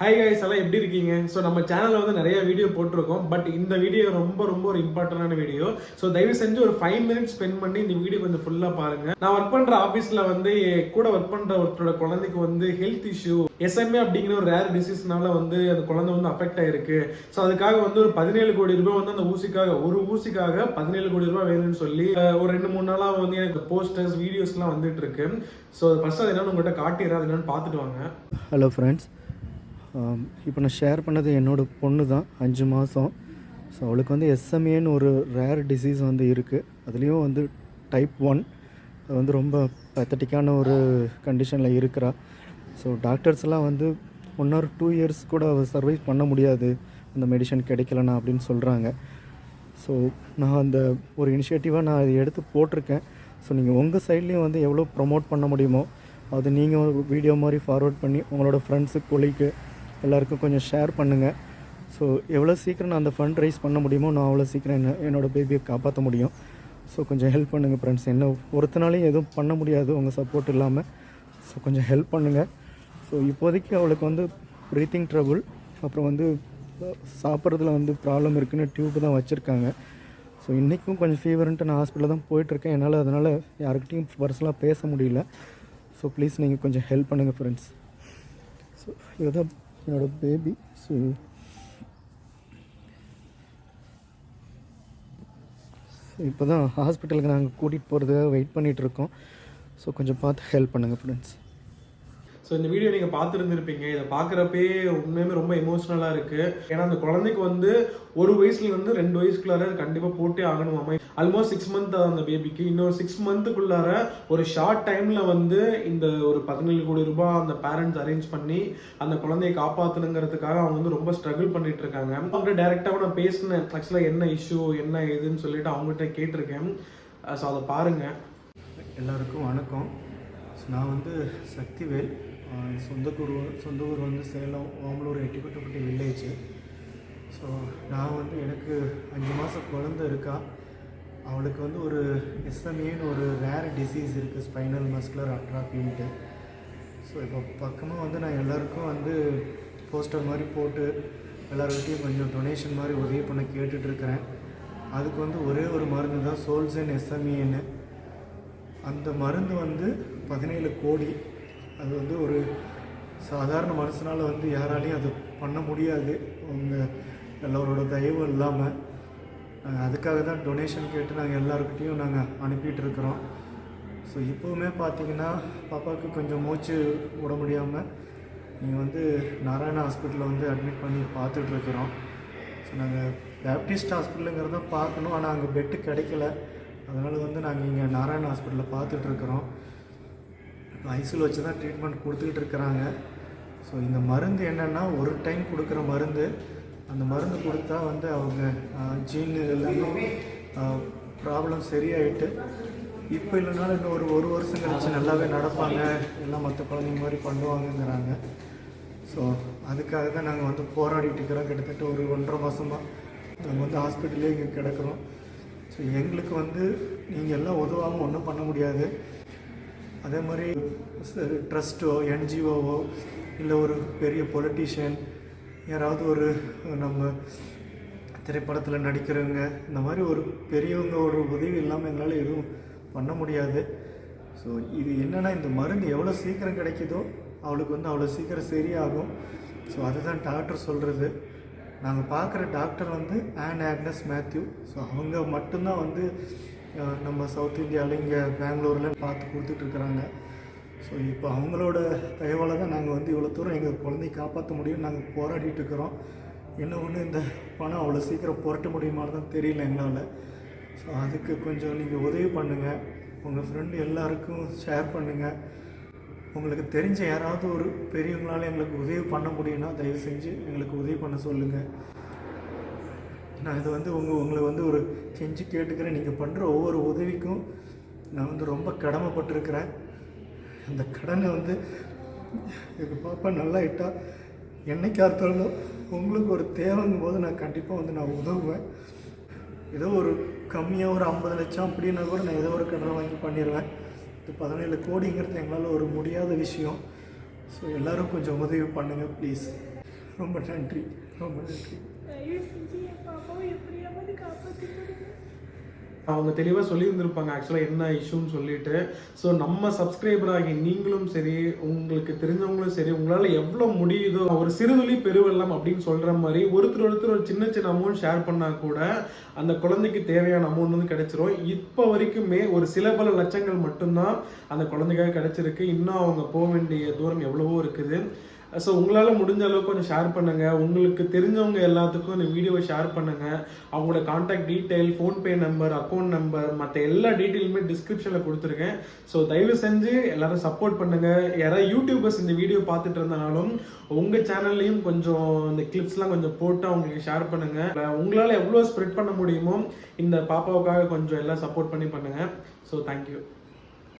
Hi guys எல்லாம் எப்படி இருக்கீங்க? ஸோ நம்ம சேனலில் வந்து நிறைய வீடியோ போட்டிருக்கோம். பட் இந்த வீடியோ ரொம்ப ரொம்ப ஒரு இம்பார்ட்டண்டான வீடியோ ஸோ தயவு செஞ்சு ஒரு ஃபைவ் மினிட்ஸ் ஸ்பெண்ட் பண்ணி இந்த வீடியோ கொஞ்சம் ஃபுல்லாக பாருங்க. நான் ஒர்க் பண்ணுற ஆஃபீஸில் வந்து என் கூட ஒர்க் பண்ணுற ஒருத்தரோட குழந்தைக்கு வந்து ஹெல்த் இஷ்யூ எஸ்எம்ஏ அப்படிங்கிற ஒரு ரேர் டிசீஸ்னால வந்து அந்த குழந்தை வந்து அஃபெக்ட் ஆயிருக்கு. ஸோ அதுக்காக வந்து ஒரு பதினேழு கோடி ரூபாய் வந்து அந்த ஊசிக்காக ஒரு ஊசிக்காக பதினேழு கோடி ரூபாய் வேணும்னு சொல்லி ஒரு ரெண்டு மூணு நாளாக வந்து எனக்கு போஸ்டர்ஸ் வீடியோஸ்லாம் வந்துட்டு இருக்கு. ஸோ ஃபர்ஸ்ட் அது என்னன்னு உங்கள்கிட்ட காட்டிடுறேன். அது என்னன்னு பார்த்துட்டு வாங்க. ஹலோ ஃப்ரெண்ட்ஸ் இப்போ நான் ஷேர் பண்ணது என்னோடய பொண்ணு தான் அஞ்சு மாதம் ஸோ அவளுக்கு வந்து எஸ்எம்ஏன்னு ஒரு ரேர் டிசீஸ் வந்து இருக்குது அதுலேயும் வந்து டைப் ஒன் அது வந்து ரொம்ப பத்தட்டிக்கான ஒரு கண்டிஷனில் இருக்கிறா. ஸோ டாக்டர்ஸ்லாம் வந்து ஒன் ஆர் டூ இயர்ஸ் கூட அவள் சர்வைவ் பண்ண முடியாது. அந்த மெடிசன் கிடைக்கலனா அப்படின்னு சொல்கிறாங்க ஸோ நான் அந்த ஒரு இனிஷியேட்டிவாக நான் அதை எடுத்து போட்டிருக்கேன். ஸோ நீங்கள் உங்கள் சைட்லேயும் வந்து எவ்வளோ ப்ரொமோட் பண்ண முடியுமோ அது நீங்கள் வீடியோ மாதிரி ஃபார்வர்ட் பண்ணி உங்களோட ஃப்ரெண்ட்ஸு கொலிக்கு எல்லாருக்கும் கொஞ்சம் ஷேர் பண்ணுங்கள் ஸோ எவ்வளோ சீக்கிரம் நான் அந்த ஃபண்ட் ரைஸ் பண்ண முடியுமோ நான் அவ்வளோ சீக்கிரம் என்ன என்னோடய பேபியை காப்பாற்ற முடியும். ஸோ கொஞ்சம் ஹெல்ப் பண்ணுங்கள் ஃப்ரெண்ட்ஸ் என்ன ஒருத்தனாலையும் எதுவும் பண்ண முடியாது உங்கள் சப்போர்ட் இல்லாமல் ஸோ கொஞ்சம் ஹெல்ப் பண்ணுங்கள் ஸோ இப்போதைக்கு அவளுக்கு வந்து ப்ரீத்திங் ட்ரபுள் அப்புறம் வந்து சாப்பிட்றதுல வந்து ப்ராப்ளம் இருக்குன்னு டியூப் தான் வச்சுருக்காங்க. ஸோ இன்றைக்கும் கொஞ்சம் ஃபீவர்ன்ட்டு நான் ஹாஸ்பிட்டலில் தான் போயிட்டுருக்கேன். என்னால் அதனால் யாருக்கிட்டையும் பர்சனலாக பேச முடியல. ஸோ ப்ளீஸ் நீங்கள் கொஞ்சம் ஹெல்ப் பண்ணுங்கள் ஃப்ரெண்ட்ஸ் ஸோ இதுதான் என்னோடய பேபி ஸோ இப்போ தான் ஹாஸ்பிட்டலுக்கு நாங்கள் கூட்டிகிட்டு போகிறதுக்காக வெயிட் பண்ணிகிட்ருக்கோம் ஸோ கொஞ்சம் பார்த்து ஹெல்ப் பண்ணுங்கள் ஃப்ரெண்ட்ஸ் ஸோ இந்த வீடியோ நீங்கள் பார்த்துருந்துருப்பீங்க. இதை பார்க்குறப்பே உண்மையுமே ரொம்ப எமோஷ்னலாக இருக்குது ஏன்னா அந்த குழந்தைக்கு வந்து ஒரு வயசுலேருந்து ரெண்டு வயசுக்குள்ளார கண்டிப்பாக போட்டே ஆகணும் அம்மா. ஆல்மோஸ்ட் சிக்ஸ் மந்த் அந்த பேபிக்கு இன்னொரு சிக்ஸ் மந்த்துக்குள்ளார ஒரு ஷார்ட் டைமில் வந்து இந்த ஒரு பதினேழு கோடி ரூபாய் அந்த பேரண்ட்ஸ் அரேஞ்ச் பண்ணி அந்த குழந்தையை காப்பாற்றணுங்கிறதுக்காக அவங்க வந்து ரொம்ப ஸ்ட்ரகிள் பண்ணிட்டு இருக்காங்க. அவங்க டேரெக்டாக நான் பேசினேன். ஆக்சுவலாக என்ன இஷ்யூ என்ன ஏதுன்னு சொல்லிட்டு அவங்ககிட்ட கேட்டிருக்கேன். ஸோ அதை பாருங்கள் எல்லாருக்கும் வணக்கம். நான் வந்து சக்திவேல். சொந்த ஊர் சொந்த ஊர் வந்து சேலம் ஓமலூர் எட்டிப்பட்டப்பட்டி வில்லேஜ் ஸோ நான் வந்து எனக்கு அஞ்சு மாதம் குழந்த இருக்கா. அவளுக்கு வந்து ஒரு எஸ்எம்ஏன்னு ஒரு ரேர் டிசீஸ் இருக்குது ஸ்பைனல் மஸ்குலர் அட்ராப்பின்ட்டு ஸோ இப்போ பக்கமாக வந்து நான் எல்லாருக்கும் வந்து போஸ்டர் மாதிரி போட்டு எல்லாருக்கிட்டையும் கொஞ்சம் டொனேஷன் மாதிரி உதவி பண்ண கேட்டுட்ருக்கிறேன். அதுக்கு வந்து ஒரே ஒரு மருந்து தான் சோல்சன் எஸ்எம்ஏன்னு அந்த மருந்து வந்து பதினேழு கோடி. அது வந்து ஒரு சாதாரண மனுஷனால் வந்து யாராலையும் அது பண்ண முடியாது. உங்கள் எல்லோரோட தயவு இல்லாமல் நாங்கள் அதுக்காக தான் டொனேஷன் கேட்டு நாங்கள் எல்லாருக்கிட்டேயும் நாங்கள் அனுப்பிட்டு இருக்கிறோம். ஸோ இப்போவுமே பார்த்தீங்கன்னா பாப்பாவுக்கு கொஞ்சம் மூச்சு விட முடியாமல் நீங்கள் வந்து நாராயண ஹாஸ்பிட்டலில் வந்து அட்மிட் பண்ணி பார்த்துட்ருக்குறோம் ஸோ நாங்கள் பேப்டிஸ்ட் ஹாஸ்பிட்டலுங்கிறத பார்க்கணும் ஆனால் அங்கே பெட்டு கிடைக்கல. அதனால் வந்து நாங்கள் இங்கே நாராயண ஹாஸ்பிட்டலில் பார்த்துட்ருக்குறோம் ஐசியூவில் வச்சு தான் ட்ரீட்மெண்ட் கொடுத்துக்கிட்டு இருக்கிறாங்க. ஸோ இந்த மருந்து என்னென்னா ஒரு டைம் கொடுக்குற மருந்து. அந்த மருந்து கொடுத்தா வந்து அவங்க ஜீன் எல்லாமே ப்ராப்ளம் சரியாயிட்டு இப்போ இல்லைனாலும் இன்னும் ஒரு ஒரு வருஷம் கழிச்சு நல்லாவே நடப்பாங்க. எல்லாம் மற்ற குழந்தைங்க மாதிரி பண்ணுவாங்கங்கிறாங்க. ஸோ அதுக்காக தான் நாங்கள் வந்து போராடிட்டு இருக்கிறோம். கிட்டத்தட்ட ஒரு ஒன்றரை மாதமாக நாங்கள் வந்து ஹாஸ்பிட்டல்லே இங்கே கிடக்குறோம். ஸோ எங்களுக்கு வந்து நீங்கள் எல்லாம் உதவாமல் ஒன்றும் பண்ண முடியாது. அதே மாதிரி ட்ரஸ்ட்டோ என்ஜிஓவோ இல்லை ஒரு பெரிய பொலிட்டீஷியன் யாராவது ஒரு நம்ம திரைப்படத்தில் நடிக்கிறவங்க இந்த மாதிரி ஒரு பெரியவங்க ஒரு உதவி இல்லாமல் எங்களால் எதுவும் பண்ண முடியாது. ஸோ இது என்னென்னா இந்த மருந்து எவ்வளோ சீக்கிரம் கிடைக்குதோ அவளுக்கு வந்து அவ்வளோ சீக்கிரம் சரியாகும். ஸோ அதுதான் டாக்டர் சொல்கிறது நாங்கள் பார்க்குற டாக்டர் வந்து ஆன் ஆக்னஸ் மேத்யூ ஸோ அவங்க மட்டும்தான் வந்து நம்ம சவுத் இந்தியாவில் இங்கே பெங்களூரில் பார்த்து கொடுத்துட்ருக்குறாங்க ஸோ இப்போ அவங்களோட தயவால் தான் நாங்கள் வந்து இவ்வளோ தூரம் எங்கள் குழந்தைய காப்பாற்ற முடியும் நாங்கள் போராடிட்டு இருக்கிறோம். என்ன ஒன்று இந்த பணம் அவ்வளோ சீக்கிரம் புரட்ட முடியுமான்னு தான் தெரியல எங்களால். ஸோ அதுக்கு கொஞ்சம் நீங்கள் உதவி பண்ணுங்கள் உங்கள் ஃப்ரெண்டு எல்லாருக்கும் ஷேர் பண்ணுங்கள் உங்களுக்கு தெரிஞ்ச யாராவது ஒரு பெரியவங்களால எங்களுக்கு உதவி பண்ண முடியும்னா தயவு செஞ்சு எங்களுக்கு உதவி பண்ண சொல்லுங்கள் நான் இது வந்து உங்கள் உங்களை வந்து ஒரு செஞ்சு கேட்டுக்கிறேன். நீங்கள் பண்ணுற ஒவ்வொரு உதவிக்கும் நான் வந்து ரொம்ப கடமைப்பட்டிருக்கிறேன். அந்த கடனை வந்து எங்கள் பாப்பா நல்லா இட்டா என்னைக்கா இருந்தாலும் உங்களுக்கு ஒரு தேவைங்கும் போது நான் கண்டிப்பாக வந்து நான் உதவுவேன். ஏதோ ஒரு கம்மியாக ஒரு ஐம்பது லட்சம் அப்படின்னா கூட நான் ஏதோ ஒரு கடனை வாங்கி பண்ணிடுவேன் இது பதினேழு கோடிங்கிறது எங்களால் ஒரு முடியாத விஷயம். ஸோ எல்லோரும் கொஞ்சம் உதவி பண்ணுங்கள் ப்ளீஸ் ரொம்ப நன்றி. ரொம்ப நன்றி. தயவு செஞ்சு என் பாப்பாவை எப்படியாவது காப்பாற்றி கொடுங்க அவங்க தெளிவாக சொல்லியிருந்திருப்பாங்க. ஆக்சுவலாக என்ன இஷ்யூன்னு சொல்லிட்டு. ஸோ நம்ம சப்ஸ்கிரைபர் ஆகி நீங்களும் சரி உங்களுக்கு தெரிஞ்சவங்களும் சரி உங்களால் எவ்வளோ முடியுதோ ஒரு சிறுதுளி பெருவெல்லாம் அப்படின்னு சொல்கிற மாதிரி ஒருத்தர் ஒருத்தர் ஒரு சின்ன சின்ன அமௌண்ட் ஷேர் பண்ணால் கூட அந்த குழந்தைக்கு தேவையான அமௌண்ட் வந்து கிடைச்சிரும். இப்போ வரைக்குமே ஒரு சில பல லட்சங்கள் மட்டும்தான் அந்த குழந்தைக்காக கிடைச்சிருக்கு. இன்னும் அவங்க போக வேண்டிய தூரம் எவ்வளவோ இருக்குது. ஸோ உங்களால் முடிஞ்ச அளவுக்கு கொஞ்சம் ஷேர் பண்ணுங்கள் உங்களுக்கு தெரிஞ்சவங்க எல்லாத்துக்கும் இந்த வீடியோவை ஷேர் பண்ணுங்கள் அவங்களோட contact detail PhonePe number account number மற்ற எல்லா டீட்டெயிலுமே டிஸ்கிரிப்ஷனில் கொடுத்துருக்கேன். ஸோ தயவு செஞ்சு எல்லாரும் சப்போர்ட் பண்ணுங்கள் யாராவது யூடியூபர்ஸ் இந்த வீடியோ பார்த்துட்டு இருந்தாலும் உங்கள் சேனல்லையும் கொஞ்சம் இந்த கிளிப்ஸ்லாம் கொஞ்சம் போட்டு அவங்களுக்கு ஷேர் பண்ணுங்கள் உங்களால் எவ்வளோ ஸ்ப்ரெட் பண்ண முடியுமோ இந்த பாப்பாவுக்காக கொஞ்சம் எல்லாம் சப்போர்ட் பண்ணி பண்ணுங்கள் ஸோ தேங்க்யூ